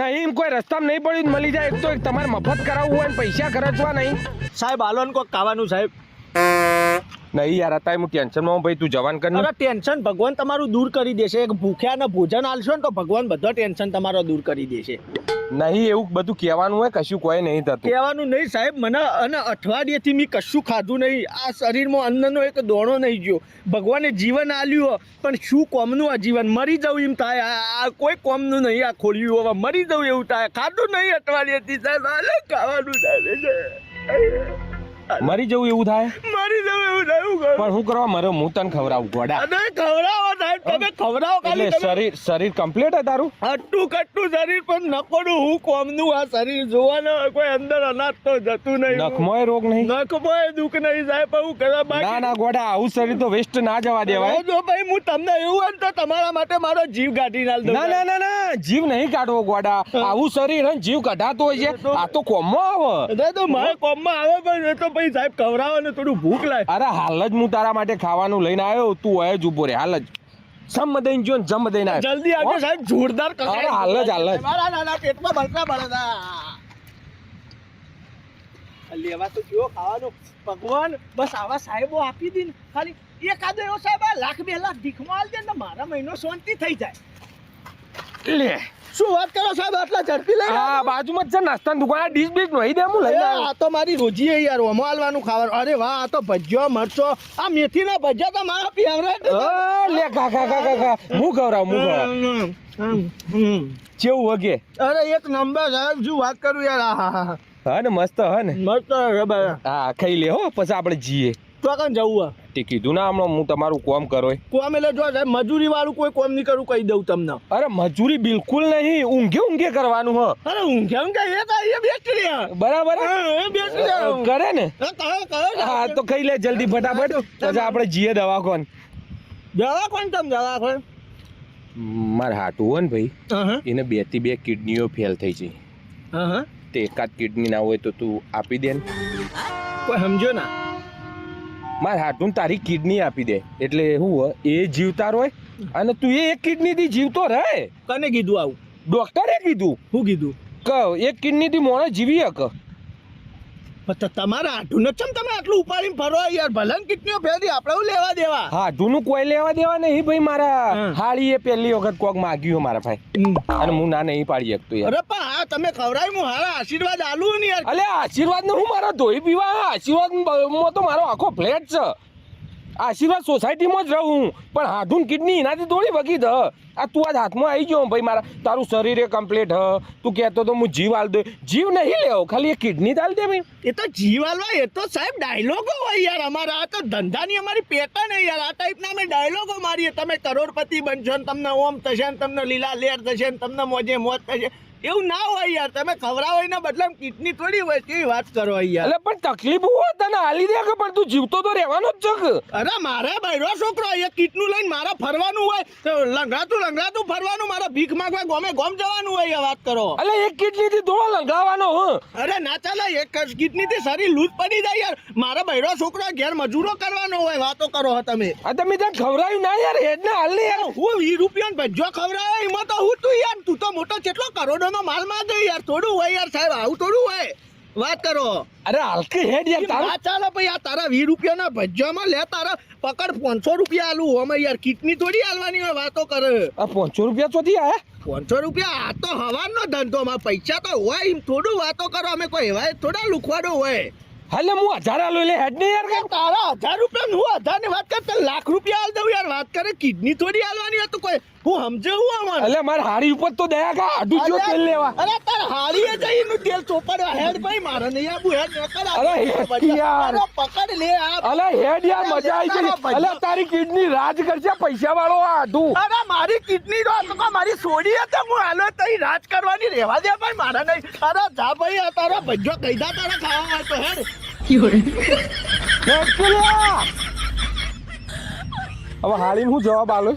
નહીં કોઈ રસ્તામાં નહીં પડ્યું મળી જાય એક તો એક તમારે મફત કરાવવું હોય ને પૈસા ખર્ચવા નહીં. સાહેબ હાલો ને કોક ખાવાનું સાહેબ. નહીં યાર અત્યારે હું ટેન્શનમાં હું ભાઈ તું જવાન કર અરે ટેન્શન ભગવાન તમારું દૂર કરી દેશે. એક ભૂખ્યા ને ભોજન આલશો ને તો ભગવાન બધા ટેન્શન તમારો દૂર કરી દેશે. નહીં, એવું બધું કહેવાનું હોય, કશું કોઈ નહીં થતું. કહેવાનું નહીં સાહેબ, મને અને અઠવાડિયેથી મેં કશું ખાધું નહીં. આ શરીરમાં અન્નનો એક દોણો નહીં ગયો. ભગવાને જીવન આલ્યું પણ શું કોમનું આ જીવન? મરી જવું એમ થાય. આ કોઈ કોમનું નહીં, આ ખોલ્યું હવે. મરી જવું એવું થાય. ખાધું નહીં અઠવાડિયેથી સાહેબ. હાલે, ખાવાનું ચાલે મરી જવું એવું થાય? મરી જવું એવું થાય? પણ શું કરવા? મારે હું તને ખવડાવું ગોડા. અને ખવડાવો સાહેબ તમે ખવડાવો ખાલી શરીર શરીર કમ્પ્લીટ હે તારું? આટલું કટું શરીર પણ નકોડું હું કોમનું આ શરીર જોવાના કોઈ અંદર અનાજ તો જતું નહીં નખમોય રોગ નહીં? નખમોય દુઃખ નહીં સાહેબ પણ હું કરવા ના બાકી ના ગોડા આવું શરીર તો વેસ્ટ ના જવા દેવાય. જો ભાઈ હું તમને એવું હોય ને તો તમારા માટે મારો જીવ કાઢી નાલ દઉં ના ના ના ના જીવ નહીં કાઢવો ગોડા. આવું શરીર જીવ કઢાતો હોય છે. આ તો કોમમાં આવે. તો મારા કોમમાં આવે પણ એ તો ભાઈ સાહેબ ખવડાવો ને થોડું ભૂખ લાગે. અરે હાલ જ હું તારા માટે ખાવાનું લઈને આવ્યો. તું હોય જ ઊભો રે હાલ જ. સમ દઈને જો જમ દઈને આવ્યો. જલ્દી આવજો સાહેબ જોરદાર અરે હાલ જ, હાલ જ. મારા નાના પેટમાં બળતા બળતા લેવા તો કયો ખાવાનું. ભગવાન બસ આવા સાહેબો આપી દી ને ખાલી એકાદો એવો સાહેબ આ લાખ બે લાખ ભીખમાં દે ને મારા મહિનો શાંતિ થઈ જાય. લે. શું વાત કરો સાહેબ? આટલા ઝડપી લઈ આ બાજુમાં જ છે નાસ્તાની દુકાન. ડીશ બીશ નહીં દે હું આ તો મારી રોજી હે યાર ઓમાં ખાવાનું અરે વાહ આ તો ભજીયો મરચો આ મેથીના ભજીયા તો મારા ફેવરેટ લે ખા ખા ખા ખા ખા. હું ખવડાવ હું ખવડાવ? ચેવું વગે. અરે એક નંબર સાહેબ શું વાત કરું યાર? હા હા હા. હા ને મસ્ત હા ને. મસ્ત હા ખાઈ લે હો પછી આપણે જઈએ. તો કાં જવું આ તે કીધું ના હમણાં હું તમારું કોમ કરો કોમ એટલે જો સાહેબ મજૂરી વાળું કોઈ કોમ નહીં કરું કહી દઉં તમને. અરે મજૂરી બિલકુલ નહીં ઊંઘે ઊંઘે કરવાનું હ. અરે ઊંઘે ઊંઘે એ તો એ બેસ્ટ બરાબર? હા, એ બેસ્ટ કરે ને? હા, તો ખાઈ લે જલ્દી ફટાફટ. પછી આપણે જઈએ દવાખોન. દવાખોન તમ દવાખોન મારે હાટું હોય ને ભાઈ એને બેથી બે કિડનીઓ ફેલ થઈ છે. તે એકાદ કિડની ના હોય તો તું આપી દે ને. કોઈ સમજો ના? મારે હાટું તારી કિડની આપી દે. એટલે શું હોય એ જીવતા હોય અને તું એ એક કિડની થી જીવતો રહે. કને કીધું આવું? ડોક્ટરે કીધું. શું કીધું? કહ એક કિડની થી મોણો જીવી હક. તમારા આઢું નથી ચમ તમે આટલું ઉપાડીને ફરો યાર ભલન કિટનીઓ ફેરી આપણે હું લેવા દેવા? હાટું કોઈ લેવા દેવા નહીં ભાઈ મારા. હાળી એ પહેલી વખત કોક માગ્યું મારા ભાઈ. અને હું ના નહીં પાડી શકતો યાર. અરે પણ હા તમે ખવડાવી હું હારા આશીર્વાદ આલું ને યાર. અલે આશીર્વાદ ને હું મારા ધોઈ પીવા? આશીર્વાદમાં તો મારો આખો ફ્લેટ છે. આશીર્વાદ સોસાયટીમાં જ રહું. પણ હાથું કિડની એનાથી થોડી વગી દ આ તું આજ હાથમાં આવી ગયો ભાઈ મારા. તારું શરીર એ કમ્પ્લીટ હ. તું કહેતો તો હું જીવ આલ દે જીવ નહીં લેવો, ખાલી એ કિડની આલ દે ભાઈ એ તો જીવાલવા એ તો સાહેબ ડાયલોગો હોય યાર. અમારા આ તો ધંધાની અમારી પેટા નહીં યાર. આ ટાઈપના અમે ડાયલોગો મારીએ. તમે કરોડપતિ બનશો ને તમને ઓમ થશે ને તમને લીલા લેર થશે ને તમને મોજે મોજ થશે. એવું ના હોય યાર તમે ખવડાવો એના બદલે કિડની થોડી હોય કેવી વાત કરો યાર? એટલે પણ તકલીફ હોય તને હાલી દે કે પણ તું જીવતો તો રહેવાનો જ છે અરે મારે બૈરો છોકરો અહીંયા કિટનું લઈને મારે ફરવાનું હોય તો લંગડાતું લંગડાતું ફરવાનું મારે ભીખ માંગવા ગોમે ગોમ જવાનું હોય વાત કરો. એટલે એક કિડની થી ધોવા લંગાવાનો અરે ના ચાલે એક જ કિડની થી શરીર લૂઝ પડી જાય યાર. મારા બૈરો છોકરો ઘેર મજૂરો કરવાનો હોય વાતો કરો તમે. આ તમે ત્યાં ખવરાયું ના યાર હેડ ને હાલ ને યાર. હું વીસ રૂપિયા ભજ્જો ખવરાય એમાં તો હું તું યાર. તું તો મોટો કેટલો કરોડો નો માલમાં દે યાર. થોડું હોય યાર સાહેબ આવું થોડું હોય. વાત કરો. અરે હલકી હેડ યાર તારા. ચાલો ભાઈ આ તારા વીસ રૂપિયાના ભજ્જામાં લે તારા પકડ પાંચસો રૂપિયા આલું. અમે યાર કિડની થોડી આલવાની હોય વાતો કરે. આ પાંચસો રૂપિયા ચોથી આ પાંચસો રૂપિયા આ તો હવાનો ધંધો માં પૈસા તો હોય એમ. થોડું વાતો કરો અમે કોઈ એવા થોડા લુખવાડો હોય. હાલે હું હજાર આલો એટલે હેડ ને યાર તારા હજાર રૂપિયા હું હજારની વાત કર લાખ રૂપિયા આલ દઉં યાર. વાત કરે કિડની થોડી આલવાની તો કોઈ હું સમજે હું અમારે એટલે મારે હાડી ઉપર તો દયા કા? આડું જો તેલ લેવા. અરે તાર હારીએ નું તેલ ચોપડવા હેડ ભાઈ મારે નહીં આબુ હેડ નકર અરે હેડ યાર. અરે પકડ લે આ. અલે હેડ યાર મજા આવી ગઈ. અલે તારી કિડની રાજ કરશે પૈસા વાળો આ આડું. અરે મારી કિડની નો તો મારી સોડી હતી હું હાલો તઈ રાજ કરવાની રહેવા દે ભાઈ મારા નહીં. અરે જા ભાઈ આ તારો ભજ્જો કઈદા તારા ખાવા હોય તો હેડ. હેડ કે હવે હાડીને હું જવાબ આલો.